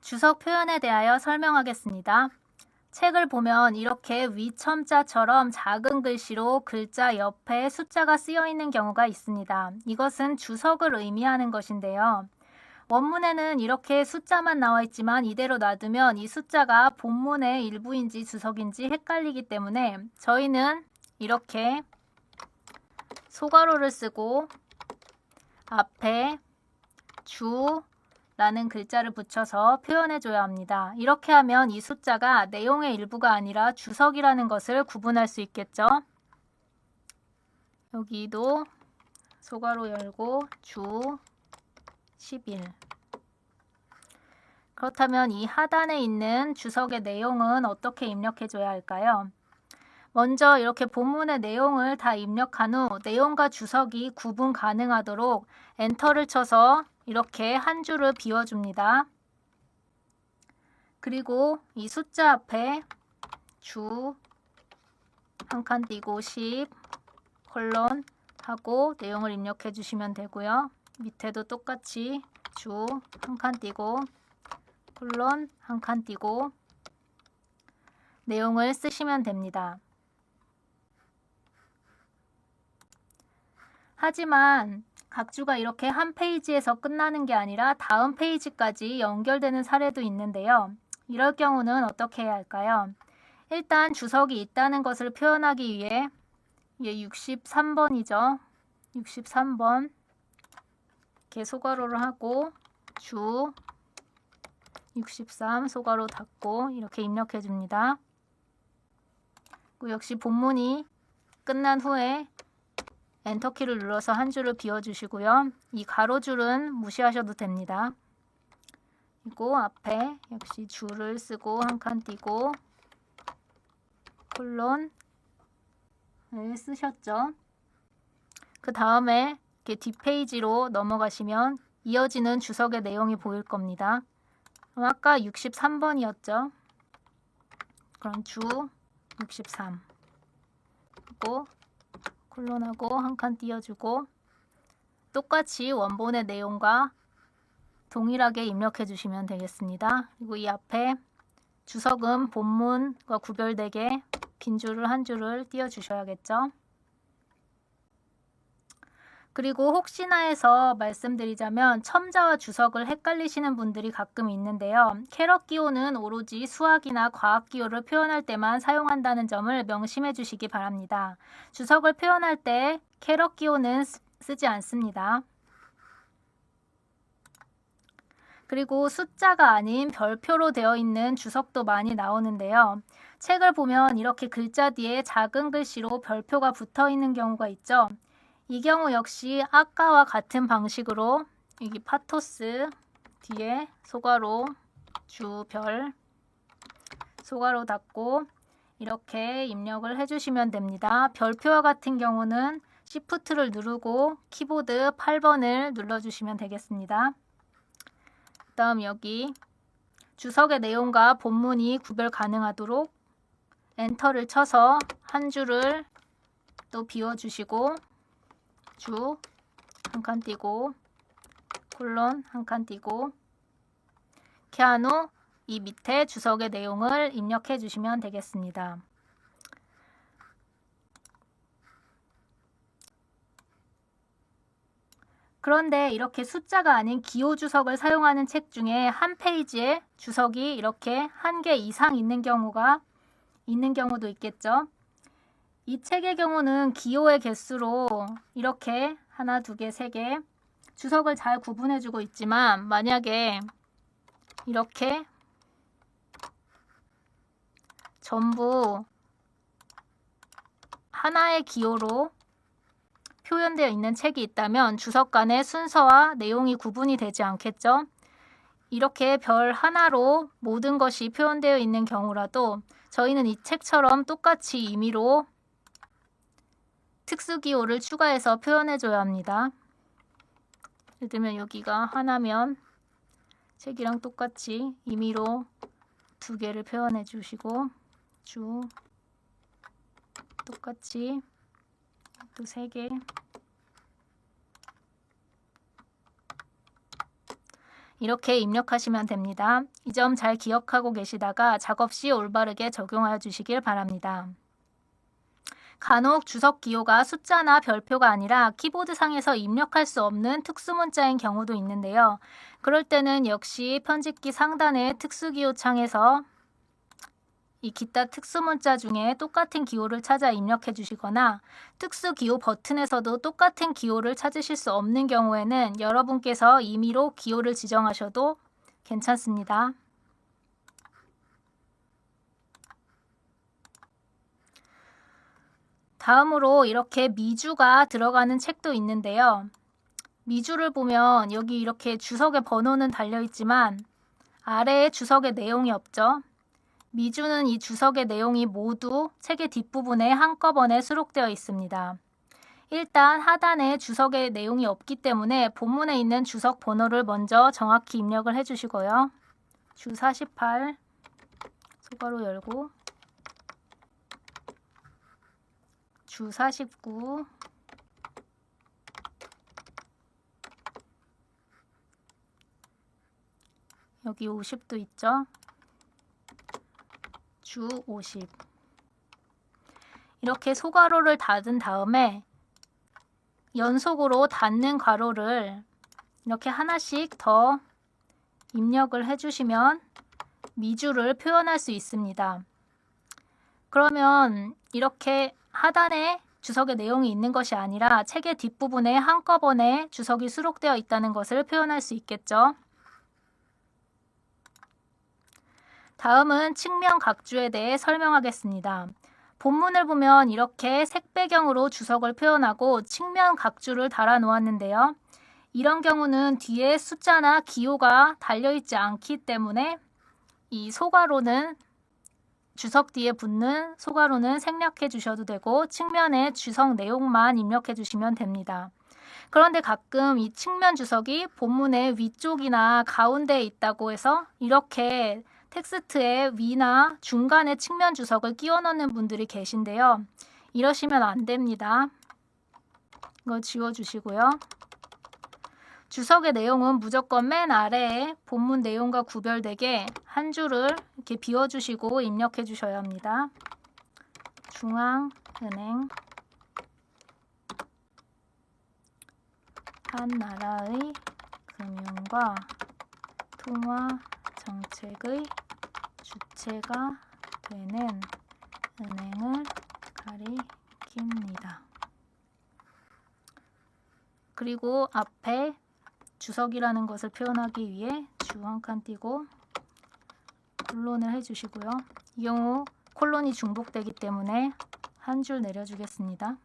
주석 표현에 대하여 설명하겠습니다. 책을 보면 이렇게 위첨자처럼 작은 글씨로 글자 옆에 숫자가 쓰여 있는 경우가 있습니다. 이것은 주석을 의미하는 것인데요. 원문에는 이렇게 숫자만 나와 있지만 이대로 놔두면 이 숫자가 본문의 일부인지 주석인지 헷갈리기 때문에 저희는 이렇게 소괄호를 쓰고 앞에 주 라는 글자를 붙여서 표현해 줘야 합니다. 이렇게 하면 이 숫자가 내용의 일부가 아니라 주석이라는 것을 구분할 수 있겠죠. 여기도 소괄호 열고 주 11. 그렇다면 이 하단에 있는 주석의 내용은 어떻게 입력해 줘야 할까요? 먼저 이렇게 본문의 내용을 다 입력한 후 내용과 주석이 구분 가능하도록 엔터를 쳐서 이렇게 한 줄을 비워줍니다. 그리고 이 숫자 앞에 주 한 칸 띄고 10 콜론 하고 내용을 입력해 주시면 되고요. 밑에도 똑같이 주 한 칸 띄고 콜론 한 칸 띄고 내용을 쓰시면 됩니다. 하지만 각주가 이렇게 한 페이지에서 끝나는 게 아니라 다음 페이지까지 연결되는 사례도 있는데요. 이럴 경우는 어떻게 해야 할까요? 일단 주석이 있다는 것을 표현하기 위해 이게 63번이죠. 63번 이렇게 소괄호를 하고 주 63 소괄호 닫고 이렇게 입력해 줍니다. 역시 본문이 끝난 후에 엔터키를 눌러서 한 줄을 비워주시고요. 이 가로줄은 무시하셔도 됩니다. 그리고 앞에 역시 줄을 쓰고 한 칸 띄고 콜론을 쓰셨죠. 그 다음에 이렇게 뒷페이지로 넘어가시면 이어지는 주석의 내용이 보일 겁니다. 아까 63번이었죠. 그럼 주 63. 그리고 콜론하고 한 칸 띄워주고 똑같이 원본의 내용과 동일하게 입력해 주시면 되겠습니다. 그리고 이 앞에 주석은 본문과 구별되게 빈 줄을 한 줄을 띄워 주셔야겠죠. 그리고 혹시나 해서 말씀드리자면 첨자와 주석을 헷갈리시는 분들이 가끔 있는데요. 캐럿 기호는 오로지 수학이나 과학 기호를 표현할 때만 사용한다는 점을 명심해 주시기 바랍니다. 주석을 표현할 때 캐럿 기호는 쓰지 않습니다. 그리고 숫자가 아닌 별표로 되어 있는 주석도 많이 나오는데요. 책을 보면 이렇게 글자 뒤에 작은 글씨로 별표가 붙어 있는 경우가 있죠. 이 경우 역시 아까와 같은 방식으로 여기 파토스 뒤에 소괄호 주별 소괄호 닫고 이렇게 입력을 해주시면 됩니다. 별표와 같은 경우는 Shift를 누르고 키보드 8번을 눌러주시면 되겠습니다. 그 다음 여기 주석의 내용과 본문이 구별 가능하도록 엔터를 쳐서 한 줄을 또 비워주시고 주 한 칸 띄고 콜론 한 칸 띄고 후이 밑에 주석의 내용을 입력해 주시면 되겠습니다. 그런데 이렇게 숫자가 아닌 기호 주석을 사용하는 책 중에 한 페이지에 주석이 이렇게 한 개 이상 있는 경우가 있는 경우도 있겠죠. 이 책의 경우는 기호의 개수로 이렇게 하나, 두 개, 세 개 주석을 잘 구분해주고 있지만 만약에 이렇게 전부 하나의 기호로 표현되어 있는 책이 있다면 주석 간의 순서와 내용이 구분이 되지 않겠죠? 이렇게 별 하나로 모든 것이 표현되어 있는 경우라도 저희는 이 책처럼 똑같이 임의로 특수기호를 추가해서 표현해줘야 합니다. 예를 들면 여기가 하나면 책이랑 똑같이 임의로 두 개를 표현해 주시고 주 똑같이 또 3개. 이렇게 입력하시면 됩니다. 이 점 잘 기억하고 계시다가 작업 시 올바르게 적용하여 주시길 바랍니다. 간혹 주석 기호가 숫자나 별표가 아니라 키보드상에서 입력할 수 없는 특수 문자인 경우도 있는데요. 그럴 때는 역시 편집기 상단의 특수 기호 창에서 이 기타 특수 문자 중에 똑같은 기호를 찾아 입력해 주시거나 특수 기호 버튼에서도 똑같은 기호를 찾으실 수 없는 경우에는 여러분께서 임의로 기호를 지정하셔도 괜찮습니다. 다음으로 이렇게 미주가 들어가는 책도 있는데요. 미주를 보면 여기 이렇게 주석의 번호는 달려 있지만 아래에 주석의 내용이 없죠. 미주는 이 주석의 내용이 모두 책의 뒷부분에 한꺼번에 수록되어 있습니다. 일단 하단에 주석의 내용이 없기 때문에 본문에 있는 주석 번호를 먼저 정확히 입력을 해주시고요. 주 48, 소가로 열고, 주 49, 여기 50도 있죠? 주 50. 이렇게 소가로를 닫은 다음에 연속으로 닫는 괄호를 이렇게 하나씩 더 입력을 해주시면 미주를 표현할 수 있습니다. 그러면 이렇게 하단에 주석의 내용이 있는 것이 아니라 책의 뒷부분에 한꺼번에 주석이 수록되어 있다는 것을 표현할 수 있겠죠. 다음은 측면 각주에 대해 설명하겠습니다. 본문을 보면 이렇게 색 배경으로 주석을 표현하고 측면 각주를 달아 놓았는데요. 이런 경우는 뒤에 숫자나 기호가 달려있지 않기 때문에 이 소가로는 주석 뒤에 붙는 소가로는 생략해 주셔도 되고 측면에 주석 내용만 입력해 주시면 됩니다. 그런데 가끔 이 측면 주석이 본문의 위쪽이나 가운데에 있다고 해서 이렇게 텍스트의 위나 중간에 측면 주석을 끼워 넣는 분들이 계신데요. 이러시면 안 됩니다. 이거 지워 주시고요. 주석의 내용은 무조건 맨 아래에 본문 내용과 구별되게 한 줄을 이렇게 비워주시고 입력해 주셔야 합니다. 중앙은행 한 나라의 금융과 통화 정책의 주체가 되는 은행을 가리킵니다. 그리고 앞에 주석이라는 것을 표현하기 위해 주 한 칸 띄고 콜론을 해주시고요. 이 경우 콜론이 중복되기 때문에 한 줄 내려주겠습니다.